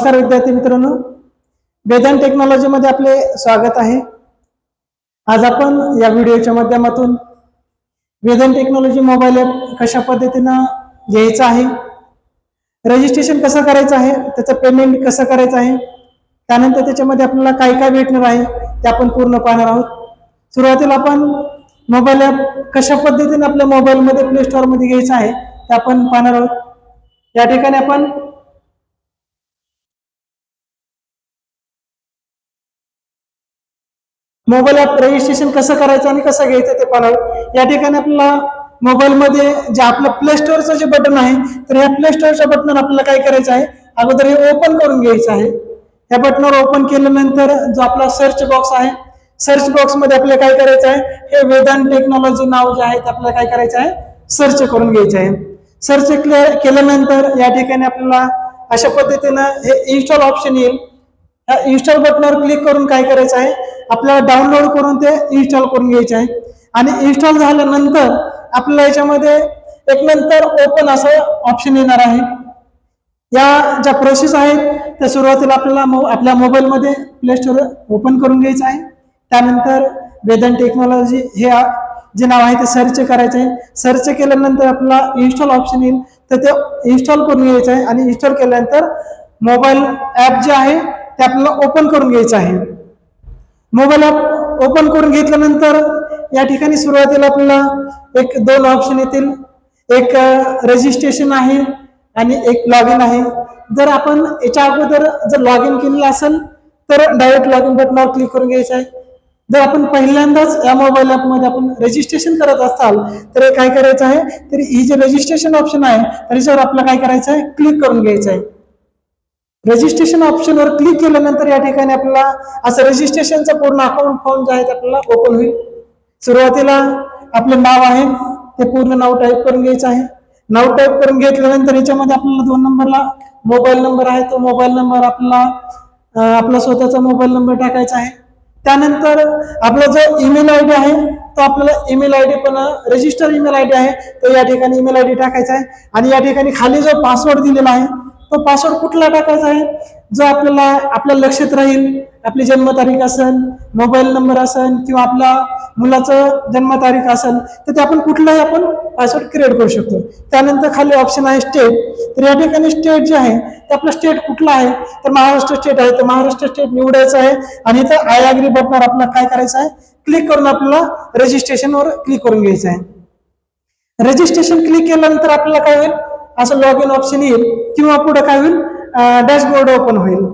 नमस्कार विद्यार्थी मित्रांनो. वेदांत टेक्नॉलॉजीमध्ये आपले स्वागत आहे. आज आपण या व्हिडिओच्या माध्यमातून वेदांत टेक्नॉलॉजी मोबाईल ॲप कशा पद्धतीनं घ्यायचं आहे रजिस्ट्रेशन कसं करायचं आहे त्याचं पेमेंट कसं करायचं आहे त्यानंतर त्याच्यामध्ये आपल्याला काय काय भेटणार आहे ते आपण पूर्ण पाहणार आहोत. सुरुवातीला आपण मोबाईल ॲप कशा पद्धतीने आपल्या मोबाईलमध्ये प्ले स्टोअरमध्ये घ्यायचं आहे ते आपण पाहणार आहोत. या ठिकाणी आपण मोबाईल ॲप रजिस्ट्रेशन कसं करायचं आणि कसं घ्यायचं ते पाहावं? या ठिकाणी आपल्याला मोबाईलमध्ये जे आपलं प्ले स्टोअरचं जे बटन आहे तर ह्या प्ले स्टोअरच्या बटनवर आपल्याला काय करायचं आहे? अगोदर हे ओपन करून घ्यायचं आहे. या बटनवर ओपन केल्यानंतर जो आपला सर्च बॉक्स आहे सर्च बॉक्समध्ये आपल्याला काय करायचं आहे? हे वेदांत टेक्नॉलॉजी नाव जे आहे ते आपल्याला काय करायचं आहे? सर्च करून घ्यायचं आहे. सर्च केल्यानंतर या ठिकाणी आपल्याला अशा पद्धतीनं हे इन्स्टॉल ऑप्शन येईल. या इन्स्टॉल बटनावर क्लिक करून काय करायचं आहे? आपल्याला डाउनलोड करून ते इन्स्टॉल करून घ्यायचे आहे. आणि इन्स्टॉल झाल्यानंतर आपल्याला याच्यामध्ये एक नंतर ओपन असं ऑप्शन येणार आहे. या ज्या प्रोसेस आहेत त्या सुरुवातीला आपल्याला मो आपल्या मोबाईलमध्ये प्ले स्टोर ओपन करून घ्यायचं आहे. त्यानंतर वेदन टेक्नॉलॉजी हे जे नाव आहे ते सर्च करायचं आहे. सर्च केल्यानंतर आपल्याला इन्स्टॉल ऑप्शन येईल. तर ते इन्स्टॉल करून घ्यायचं आहे. आणि इन्स्टॉल केल्यानंतर मोबाईल ॲप जे आहे ते आपल्याला ओपन करून घ्यायचं आहे. मोबाईल ॲप ओपन करून घेतल्यानंतर या ठिकाणी सुरुवातीला आपल्याला एक दोन ऑप्शन येतील. एक रजिस्ट्रेशन आहे आणि एक लॉग इन आहे. जर आपण याच्या अगोदर जर लॉग इन केलेलं असेल तर डायरेक्ट लॉग इन बटनावर क्लिक करून घ्यायचं आहे. जर आपण पहिल्यांदाच या मोबाईल ॲपमध्ये आपण रजिस्ट्रेशन करत असाल तर काय करायचं आहे? तर ही जे रजिस्ट्रेशन ऑप्शन आहे तर याच्यावर आपल्याला काय करायचं आहे? क्लिक करून घ्यायचं आहे. रजिस्ट्रेशन ऑप्शनवर क्लिक केल्यानंतर या ठिकाणी आपल्याला असं रजिस्ट्रेशनचा पूर्ण अकाउंट फॉर्म जे आहे ते आपल्याला ओपन होईल. सुरुवातीला आपलं नाव आहे ते पूर्ण नाव टाईप करून घ्यायचं आहे. नाव टाईप करून घेतल्यानंतर याच्यामध्ये आपल्याला दोन नंबरला मोबाईल नंबर आहे तो मोबाईल नंबर आपला आपला स्वतःचा मोबाईल नंबर टाकायचा आहे. त्यानंतर आपला जो ईमेल आय डी आहे तो आपल्याला ईमेल आय डी पण रजिस्टर ईमेल आय डी आहे तो या ठिकाणी ईमेल आय डी टाकायचा आहे. आणि या ठिकाणी खाली जो पासवर्ड दिलेला आहे तो पासवर्ड कुठला टाकायचा आहे? जो आपल्याला आपल्या लक्षात राहील. आपली जन्मतारीख असेल मोबाईल नंबर असेल किंवा आपला मुलाचं जन्मतारीख असेल तर ते आपण कुठलाही आपण पासवर्ड क्रिएट करू शकतो. त्यानंतर खाली ऑप्शन आहे स्टेट तर या ठिकाणी स्टेट जे आहे ते आपलं स्टेट कुठलं आहे? तर महाराष्ट्र स्टेट आहे. तर महाराष्ट्र स्टेट निवडायचं आहे. आणि इथं आय अग्री बटनावर आपल्याला काय करायचं आहे? क्लिक करून आपल्याला रजिस्ट्रेशनवर क्लिक करून घ्यायचं आहे. रजिस्ट्रेशन क्लिक केल्यानंतर आपल्याला काय होईल? असं लॉग इन ऑप्शन येईल किंवा पुढे काय होईल? डॅशबोर्ड ओपन होईल.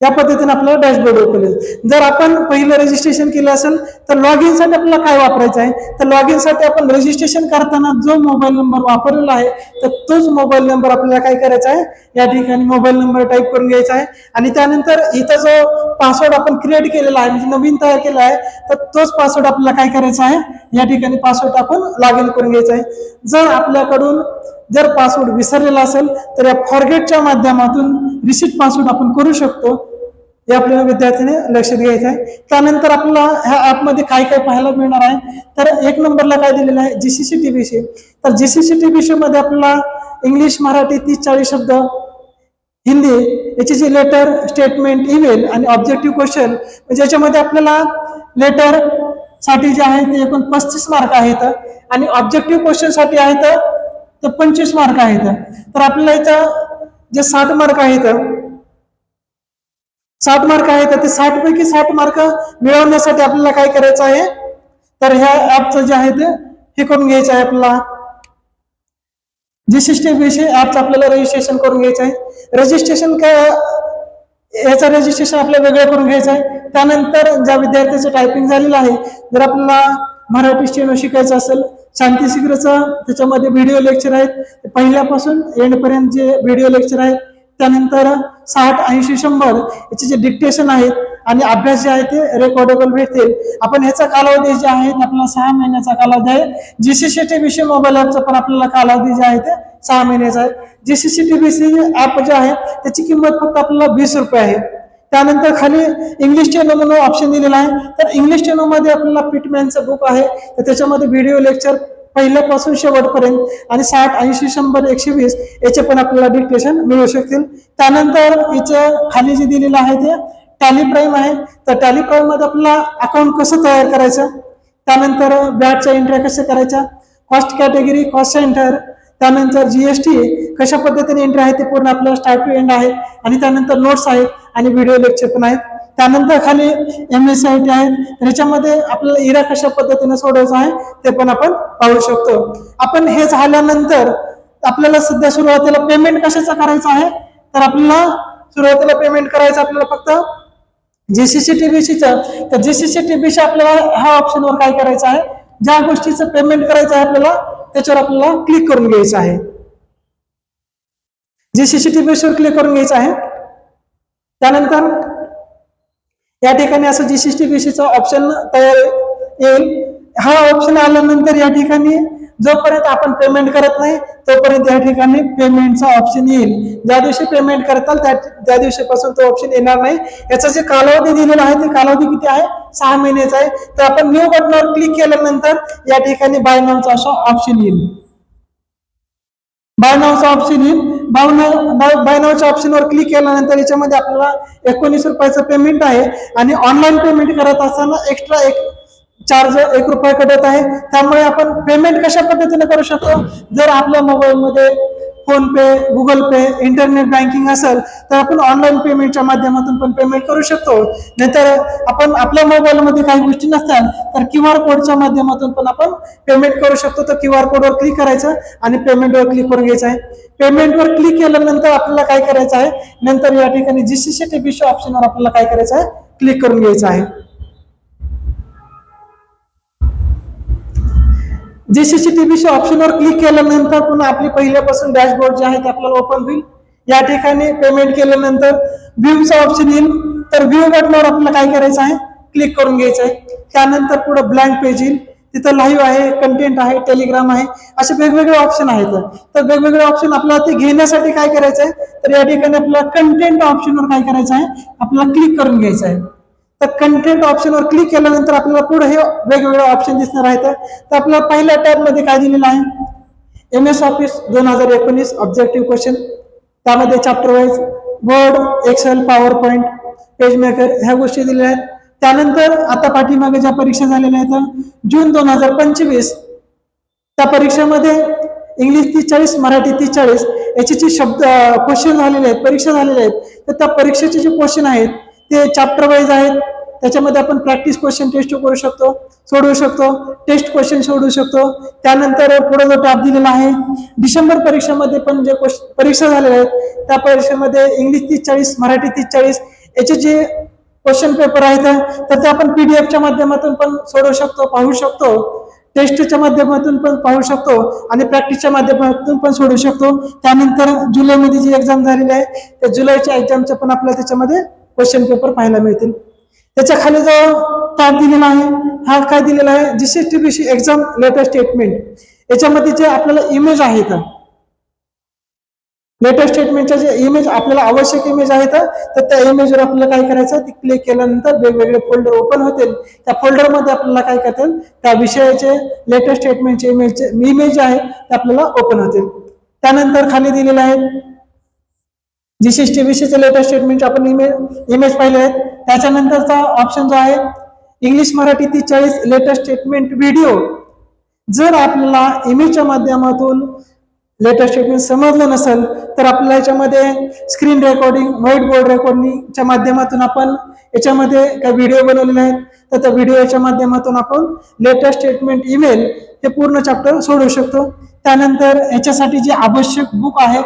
या पद्धतीने आपल्याला डॅशबोर्ड ओपन होईल जर आपण पहिलं रजिस्ट्रेशन केलं असेल तर लॉग इनसाठी आपल्याला काय वापरायचं आहे? तर लॉग इनसाठी आपण रजिस्ट्रेशन करताना जो मोबाईल नंबर वापरलेला आहे तर तोच मोबाईल नंबर आपल्याला काय करायचा आहे? या ठिकाणी मोबाईल नंबर टाईप करून घ्यायचा आहे. आणि त्यानंतर इथं जो पासवर्ड आपण क्रिएट केलेला आहे म्हणजे नवीन तयार केला आहे तर तोच पासवर्ड आपल्याला काय करायचा आहे? या ठिकाणी पासवर्ड आपण लॉग इन करून घ्यायचा आहे. जर आपल्याकडून जर पासवर्ड विसरलेला असेल तर या फॉरगेटच्या माध्यमातून रिसीट पासवर्ड आपण करू शकतो. हे आपल्याला विद्यार्थ्याने लक्षात घ्यायचं आहे. त्यानंतर आपल्याला ह्या ॲपमध्ये काय काय पाहायला मिळणार आहे? तर एक नंबरला काय दिलेलं आहे? G C C T TBC तर जी सी सी टी मध्ये आपल्याला इंग्लिश मराठी तीस चाळीस शब्द हिंदी याची जी लेटर स्टेटमेंट ईमेल आणि ऑब्जेक्टिव्ह म्हणजे क्वेश्चन ज्याच्यामध्ये आपल्याला लेटरसाठी जे आहे ते एकूण पस्तीस मार्क आहेत आणि ऑब्जेक्टिव्ह क्वेश्चनसाठी आहेत तर पंचवीस मार्क आहेत. तर आपल्याला इथं जे साठ मार्क आहेत साठ मार्क आहेत ते साठ पैकी साठ मार्क मिळवण्यासाठी आपल्याला काय करायचं आहे? तर ह्या ऍपचं जे आहे ते हे करून घ्यायचं आहे आपल्याला. जी सिस्टम विषयी ऍपचं आपल्याला रजिस्ट्रेशन करून घ्यायचं आहे. रजिस्ट्रेशन काय याचं रजिस्ट्रेशन आपल्याला वेगळं करून घ्यायचं आहे. त्यानंतर ज्या विद्यार्थ्याचं टायपिंग झालेलं आहे जर आपल्याला मराठी स्टेनो शिकायचं असेल शांती त्याच्यामध्ये व्हिडिओ लेक्चर आहेत. पहिल्यापासून एंडपर्यंत जे व्हिडिओ लेक्चर आहेत त्यानंतर साठ ऐंशी शंभर याचे जे डिक्टेशन आहेत आणि अभ्यास जे आहे ते रेकॉर्डेबल भेटतील आपण ह्याचा कालावधी जे आहे ते आपला सहा महिन्याचा कालावधी आहे. जीसीसी विषय मोबाईल ॲपचा पण आपल्याला कालावधी जे आहे ते सहा महिन्याचा आहे. जीसीसी सी ॲप जे आहे त्याची किंमत फक्त आपल्याला वीस रुपये आहे. त्यानंतर खाली इंग्लिश टेनो ऑप्शन दिलेला आहे. तर इंग्लिश टेनो मध्ये आपल्याला पिटमॅनचं बुक आहे. तर त्याच्यामध्ये व्हिडिओ लेक्चर पहिल्यापासून शेवटपर्यंत आणि साठ ऐंशी शंभर एकशे वीस याचे पण आपल्याला डिक्टेशन मिळू शकतील. त्यानंतर याच्या खाली जे दिलेलं आहे ते टॅली प्राईम आहे. तर टॅली प्राईममध्ये आपल्याला अकाउंट कसं तयार करायचं? त्यानंतर बॅटच्या एंट्र्या कशा करायच्या कॉस्ट कॅटेगरी कॉस्ट सेंटर त्यानंतर जीएसटी कशा पद्धतीने एंट्री आहे ते पूर्ण आपल्याला स्टार्ट टू एंड आहे आणि त्यानंतर नोट्स आहेत आणि व्हिडिओ लेक्चर पण आहेत. त्यानंतर खाली एम एस आय टी आहे ह्याच्यामध्ये आपल्याला इरा कशा पद्धतीने सोडवायचं आहे ते पण आपण पाहू शकतो. आपण हे झाल्यानंतर आपल्याला सध्या सुरुवातीला पेमेंट कशाचा करायचा आहे? तर आपल्याला सुरुवातीला पेमेंट करायचं आपल्याला फक्त जीसीसी टीबीसीचा तर जीसीसी टीबीसी आपल्याला ह्या ऑप्शनवर काय करायचं आहे? ज्या गोष्टीचं पेमेंट करायचं आहे आपल्याला त्याच्यावर आपल्याला क्लिक करून घ्यायचं आहे. जीसीसी टीबीसीवर क्लिक करून घ्यायचं आहे त्यानंतर या ठिकाणी असं जी टीबीसीचा ऑप्शन तयार येईल. हा ऑप्शन आल्यानंतर या ठिकाणी जोपर्यंत आपण पेमेंट करत नाही तोपर्यंत या ठिकाणी पेमेंटचा ऑप्शन येईल. ज्या दिवशी पेमेंट करताल त्या त्या दिवशीपासून तो ऑप्शन येणार नाही. याचा जे कालावधी दिलेला आहे ते कालावधी किती आहे? सहा महिन्याचा आहे. तर आपण न्यू बटनावर क्लिक केल्यानंतर या ठिकाणी बाय नावचा असा ऑप्शन येईल. बाय नावचा ऑप्शन येईल. बाय नाव बाय नावच्या ऑप्शनवर क्लिक केल्यानंतर याच्यामध्ये आपल्याला एकोणीस रुपयाचं पेमेंट आहे. आणि ऑनलाईन पेमेंट करत असताना एक्स्ट्रा एक चार्ज एक रुपये कटत आहे. त्यामुळे आपण पेमेंट कशा पद्धतीने करू शकतो? जर आपल्या मोबाईलमध्ये PhonePe Google pay internet banking असेल तर आपण ऑनलाईन पेमेंटच्या माध्यमातून पण पेमेंट करू शकतो. नाहीतर आपण आपल्या मोबाईलमध्ये काही गोष्टी नसतात तर क्यू आर कोडच्या माध्यमातून पण आपण पेमेंट करू शकतो. तर क्यू आर कोडवर क्लिक करायचं आणि पेमेंटवर क्लिक करून घ्यायचं आहे. पेमेंटवर क्लिक केल्यानंतर आपल्याला काय करायचं आहे? नंतर या ठिकाणी जीसीसी शो ऑप्शनवर आपल्याला काय करायचं आहे? क्लिक करून घ्यायचं आहे. जीसीसी टीबीसी ऑप्शनवर क्लिक केल्यानंतर पुन्हा आपली पहिल्यापासून डॅशबोर्ड जे आहे ते आपल्याला ओपन होईल. या ठिकाणी पेमेंट केल्यानंतर व्ह्यूचा ऑप्शन येईल. तर व्ह्यू बटनावर आपल्याला काय करायचं आहे? क्लिक करून घ्यायचं आहे. त्यानंतर पुढे ब्लँक पेज येईल. तिथं लाईव्ह आहे कंटेंट आहे टेलिग्राम आहे. असे वेगवेगळे ऑप्शन आहेत. तर वेगवेगळे ऑप्शन आपल्याला ते घेण्यासाठी काय करायचं आहे? तर या ठिकाणी आपल्याला कंटेंट ऑप्शनवर काय करायचं आहे? आपल्याला क्लिक करून घ्यायचं आहे. तर कंटेंट ऑप्शनवर क्लिक केल्यानंतर आपल्याला पुढे हे वेगवेगळे ऑप्शन दिसणार आहेत. तर आपल्याला पहिल्या टॅबमध्ये काय दिलेलं आहे? एम एस ऑफिस दोन हजार एकोणीस ऑब्जेक्टिव्ह क्वेश्चन त्यामध्ये chapter wise Word Excel PowerPoint PageMaker ह्या गोष्टी दिलेल्या आहेत. त्यानंतर आता पाठीमागे ज्या परीक्षा झालेल्या आहेत जून दोन हजार पंचवीस त्या परीक्षेमध्ये इंग्लिश तीस चाळीस मराठी तीस चाळीस याचे जे शब्द क्वेश्चन झालेले आहेत परीक्षा झालेल्या आहेत तर त्या परीक्षेचे जे क्वेश्चन आहेत ते चॅप्टर वाईज आहेत. त्याच्यामध्ये आपण प्रॅक्टिस क्वेश्चन टेस्ट करू शकतो सोडवू शकतो टेस्ट क्वेश्चन सोडवू शकतो. त्यानंतर पुढे जो टॅप दिलेला आहे डिसेंबर परीक्षेमध्ये पण जे क्वेश्चन परीक्षा झालेल्या आहेत त्या परीक्षेमध्ये इंग्लिश तीस चाळीस मराठी तीस चाळीस याचे जे क्वेश्चन पेपर आहेत तर ते आपण पीडीएफच्या माध्यमातून पण सोडवू शकतो पाहू शकतो. टेस्टच्या माध्यमातून पण पाहू शकतो आणि प्रॅक्टिसच्या माध्यमातून पण सोडू शकतो. त्यानंतर जुलैमध्ये जी एक्झाम झालेली आहे त्या जुलैच्या एक्झामच्या पण आपल्याला त्याच्यामध्ये क्वेश्चन पेपर पाहायला मिळतील. त्याच्याखाली जो टॅब दिलेला आहे हा काय दिलेला आहे? GC TBC exam latest statement याच्यामध्ये जे आपल्याला इमेज आहेत लेटेस्ट स्टेटमेंटच्या जे इमेज आपल्याला आवश्यक इमेज आहेत तर त्या इमेजवर आपल्याला काय करायचं? ते क्लिक केल्यानंतर वेगवेगळे फोल्डर ओपन होतील. त्या फोल्डरमध्ये आपल्याला काय करतील? त्या विषयाचे लेटेस्ट स्टेटमेंटचे इमेजचे इमेज जे आहे ते आपल्याला ओपन होतील. त्यानंतर खाली दिलेले आहेत जीसीएस टीबीसीचे लेटेस्ट स्टेटमेंट आपण इमेज इमेज पाहिले आहेत. त्याच्यानंतरचा ऑप्शन जो आहे इंग्लिश मराठी ती चाळीस लेटेस्ट स्टेटमेंट व्हिडिओ जर आपल्याला इमेजच्या माध्यमातून लेटेस्ट स्टेटमेंट समजलं नसेल तर आपल्याला याच्यामध्ये स्क्रीन रेकॉर्डिंग व्हाईट बोर्ड रेकॉर्डिंगच्या माध्यमातून आपण याच्यामध्ये काही व्हिडिओ बनवलेले आहेत. तर त्या व्हिडिओच्या माध्यमातून आपण लेटेस्ट स्टेटमेंट ईमेल हे पूर्ण चॅप्टर सोडवू शकतो. त्यानंतर याच्यासाठी जे आवश्यक बुक आहे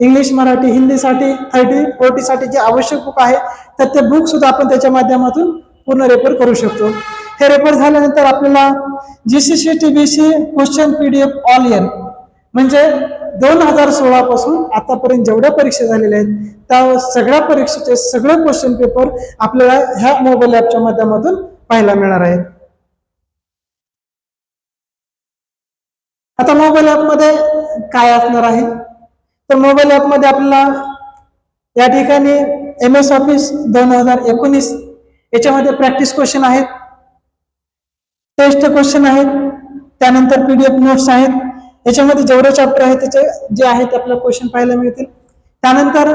इंग्लिश मराठी हिंदीसाठी थर्टी फोर्टीसाठी जे आवश्यक बुक आहे तर ते बुक सुद्धा आपण त्याच्या माध्यमातून पूर्ण रेफर करू शकतो. हे रेफर झाल्यानंतर आपल्याला GCC C question PDF all year म्हणजे दोन हजार सोळा पासून आतापर्यंत जेवढ्या परीक्षा झालेल्या आहेत त्या सगळ्या परीक्षेचे सगळे क्वेश्चन पेपर आपल्याला ह्या मोबाईल ॲपच्या माध्यमातून पाहायला मिळणार आहेत. आता मोबाईल ॲपमध्ये काय असणार आहे? तर मोबाईल ॲपमध्ये आपल्याला या ठिकाणी एम एस ऑफिस दोन हजार एकोणीस याच्यामध्ये प्रॅक्टिस क्वेश्चन आहेत. टेस्ट क्वेश्चन आहेत. त्यानंतर पीडीएफ नोट्स आहेत. याच्यामध्ये जेवढे चॅप्टर आहेत त्याचे जे आहेत ते आपल्याला क्वेश्चन पाहायला मिळतील. त्यानंतर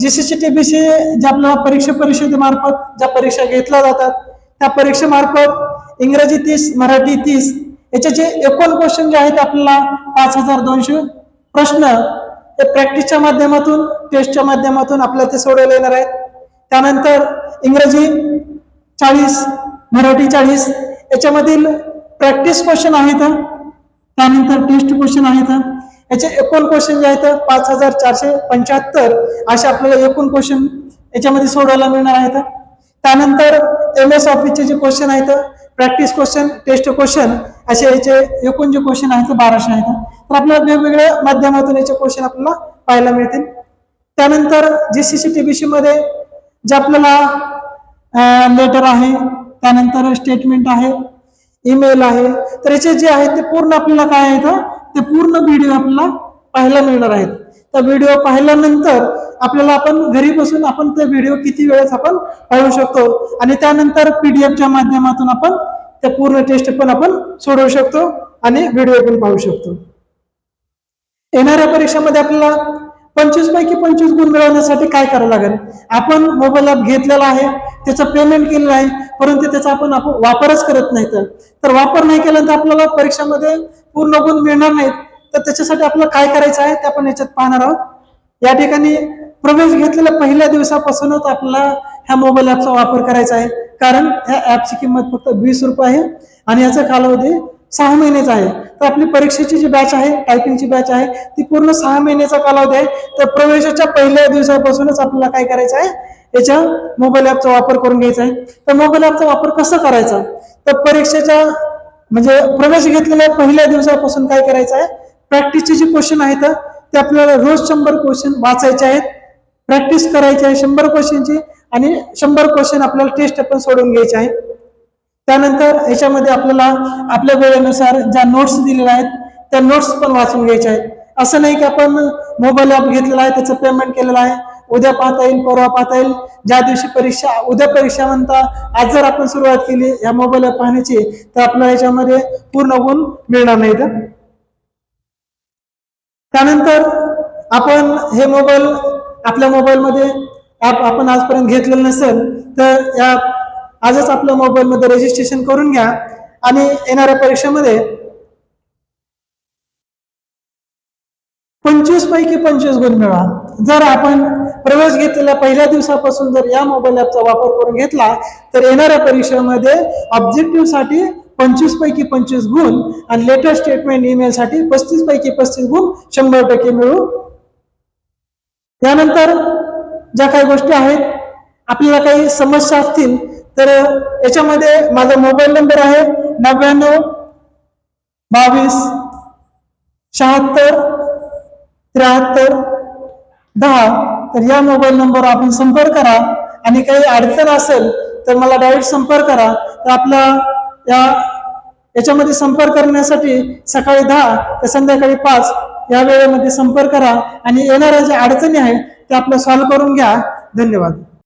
G C C T B C जे आपल्याला परीक्षा परिषदेमार्फत ज्या परीक्षा घेतल्या जातात त्या परीक्षेमार्फत इंग्रजी तीस मराठी तीस याचे जे एकोण क्वेश्चन जे आहेत आपल्याला पाच हजार दोनशे प्रश्न तर प्रॅक्टिसच्या माध्यमातून टेस्टच्या माध्यमातून आपल्याला ते सोडवले येणार आहेत त्यानंतर इंग्रजी चाळीस मराठी चाळीस याच्यामधील प्रॅक्टिस क्वेश्चन आहेत त्यानंतर टेस्ट क्वेश्चन आहेत याचे एकूण क्वेश्चन जे आहेत पाच हजार चारशे पंच्याहत्तर असे आपल्याला एकूण क्वेश्चन याच्यामध्ये सोडवायला मिळणार आहेत त्यानंतर एम एस ऑफिसचे जे क्वेश्चन आहेत प्रॅक्टिस क्वेश्चन टेस्ट क्वेश्चन असे याचे एकूण जे क्वेश्चन आहेत बाराशे आहेत. तर आपल्याला वेगवेगळ्या माध्यमातून याचे क्वेश्चन आपल्याला पाहायला मिळतील. त्यानंतर G C C T B C मध्ये जे आपल्याला लेटर आहे त्यानंतर स्टेटमेंट आहे ईमेल आहे तर याचे जे आहेत ते पूर्ण आपल्याला काय आहेत ते पूर्ण व्हिडिओ आपल्याला पाहायला मिळणार आहेत. त्या व्हिडिओ पाहिल्यानंतर आपल्याला आपण घरी बसून आपण ते व्हिडिओ किती वेळेस आपण पाहू शकतो? आणि त्यानंतर पीडीएफच्या माध्यमातून आपण त्या पूर्ण टेस्ट पण आपण सोडवू शकतो आणि व्हिडिओ पण पाहू शकतो. येणाऱ्या परीक्षेमध्ये आपल्याला पंचवीस पैकी पंचवीस गुण मिळवण्यासाठी काय करावं लागेल? आपण मोबाईल ॲप घेतलेला आहे त्याचं पेमेंट केलेलं आहे परंतु त्याचा आपण आपण वापरच करत नाही तर. तर वापर नाही केला तर आपल्याला परीक्षेमध्ये पूर्ण गुण मिळणार नाहीत. तर त्याच्यासाठी आपल्याला काय करायचं आहे ते आपण याच्यात पाहणार आहोत. या ठिकाणी प्रवेश घेतलेल्या पहिल्या दिवसापासूनच आपल्याला ह्या मोबाईल ॲपचा वापर करायचा आहे. कारण ह्या ॲपची किंमत फक्त वीस रुपये आहे आणि याचा कालावधी सहा महिन्याचा आहे. तर आपली परीक्षेची जी बॅच आहे टायपिंगची बॅच आहे ती पूर्ण सहा महिन्याचा कालावधी आहे. तर प्रवेशाच्या पहिल्या दिवसापासूनच आपल्याला काय करायचं आहे? याच्या मोबाईल ॲपचा वापर करून घ्यायचा आहे. तर मोबाईल ॲपचा वापर कसा करायचा? तर परीक्षेच्या म्हणजे प्रवेश घेतलेल्या पहिल्या दिवसापासून काय करायचं आहे? प्रॅक्टिसचे जे क्वेश्चन आहेत ते आपल्याला रोज शंभर क्वेश्चन वाचायचे आहेत. प्रॅक्टिस करायची आहे शंभर क्वेश्चनची आणि शंभर क्वेश्चन आपल्याला टेस्ट पण सोडून घ्यायचे आहे त्यानंतर याच्यामध्ये आपल्याला आपल्या वेळेनुसार ज्या नोट्स दिलेल्या आहेत त्या नोट्स पण वाचून घ्यायच्या आहेत. असं नाही की आपण मोबाईल ॲप घेतलेला आहे त्याचं पेमेंट केलेलं आहे. उद्या पाहता येईल परवा पाहता येईल. ज्या दिवशी परीक्षा उद्या परीक्षा म्हणता आज जर आपण सुरुवात केली या मोबाईल ॲप पाहण्याची तर आपल्याला याच्यामध्ये पूर्ण गुण मिळणार नाही तर त्यानंतर आपण हे मोबाईल आपल्या मोबाईलमध्ये ॲप आपण आजपर्यंत घेतलेलं नसेल तर या आजच आपल्या मोबाईलमध्ये रजिस्ट्रेशन करून घ्या आणि येणाऱ्या परीक्षेमध्ये पंचवीस पैकी पंचवीस गुण मिळवा. जर आपण प्रवेश घेतलेल्या पहिल्या दिवसापासून जर या मोबाईल ॲपचा वापर करून घेतला तर येणाऱ्या परीक्षेमध्ये ऑब्जेक्टिव्हसाठी पंचवीस पैकी पंचवीस गुण आणि लेटेस्ट स्टेटमेंट ईमेल साठी पस्तीस पैकी पस्तीस गुण शंभर टक्के मिळू. त्यानंतर ज्या काही गोष्टी आहेत आपल्याला काही समस्या असतील तर याच्यामध्ये माझा मोबाईल नंबर आहे नव्याण्णव बावीस शहात्तर त्र्याहत्तर दहा. तर या मोबाईल नंबरवर आपण संपर्क करा. आणि काही अडचण असेल तर मला डायरेक्ट संपर्क करा. तर आपला या याच्यामध्ये संपर्क करण्यासाठी सकाळी दहा ते संध्याकाळी पाच. या वेळेमध्ये संपर्क करा आणि येणाऱ्या ज्या अडचणी आहेत त्या आपल्या सॉल्व्ह करून घ्या. धन्यवाद.